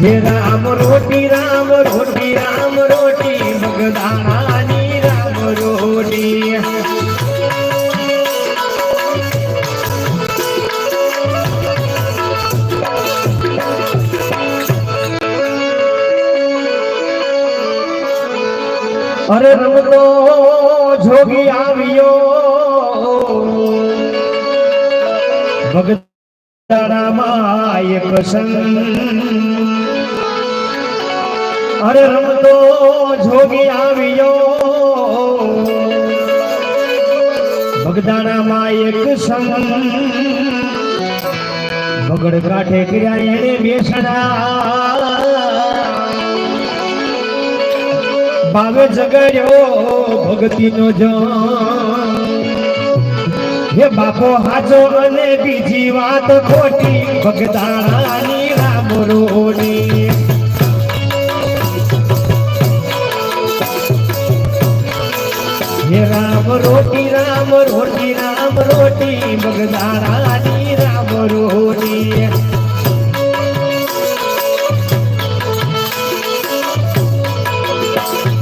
હે રામ, રોટી રામ રોટી રામ, રોટી મગદાણાની રામ, રોટી. અરે રમતો જોગી આવ્યો. ભગતારામાં એક સંગ અરે રમતો જોગી આવ્યો. ભગદાણામાં એક સંગ. બગડ કાંઠે કર્યા એને બેસડા. ભાવે જગડ્યો ભક્તિનો જન હે બાપો હાજો અને બીજી વાત ખોટી. ભગદાણાની રામ રોડી હે રામ રોટી રામ રોટી રામ રોટી મગદારાની રામ રોટી.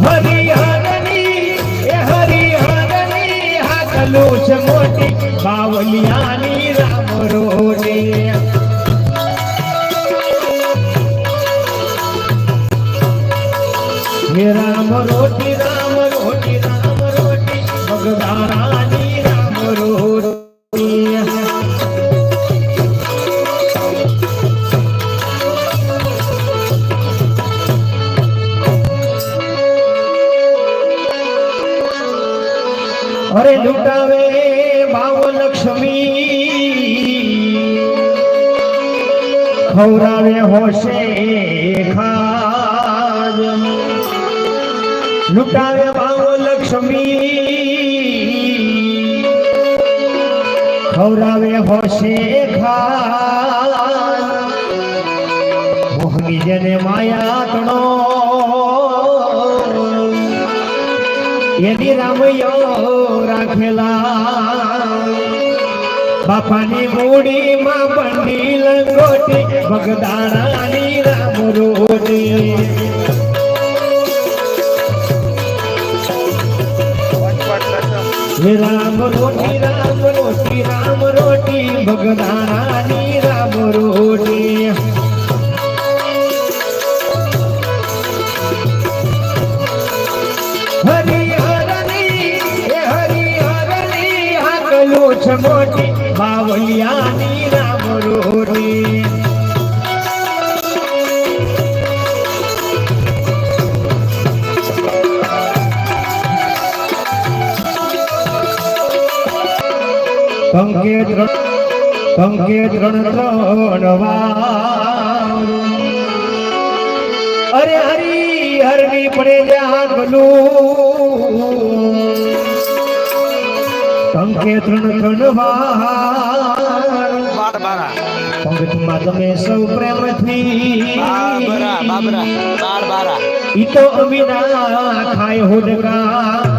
હરિહરની, એ હરિહરની હાકલો છે મોટી, બાવલિયાની રામ રોટી. હે રામ રોટી, રામ અરે લૂટાવે બાવ લક્ષ્મી ખવરાવે હોશે ખાજ. લૂટાવે બાવ લક્ષ્મી ખવરાવે હોશે ખાજ મોહની જેને માયા તણો એની રામયો રાખેલા. બાપાની મૂડીમાં બંડી લંગોટી બગદાણાની રામ રોટી. રામ રોટી રામ રોટી રામ રોટી બગદાણાની રામ રોટી હરિહરની હરિહરની હાકલો છે મોટી બાવલિયાની કંકે રણ કંકે ત્રણ ત્રણ અરે હરી હરની પડે જાગલું કંકે ત્રણ ત્રણ પંગતમાં તમે સૌ પ્રેમથી. બાબરા બાબરા બાર બારા. ઈ તો અમીના ખાય હોડકા.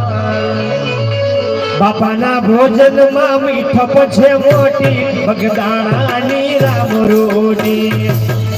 બાપાના ભોજનમાં મીઠપ છે મોટી બગદાણાની રામ રોટી.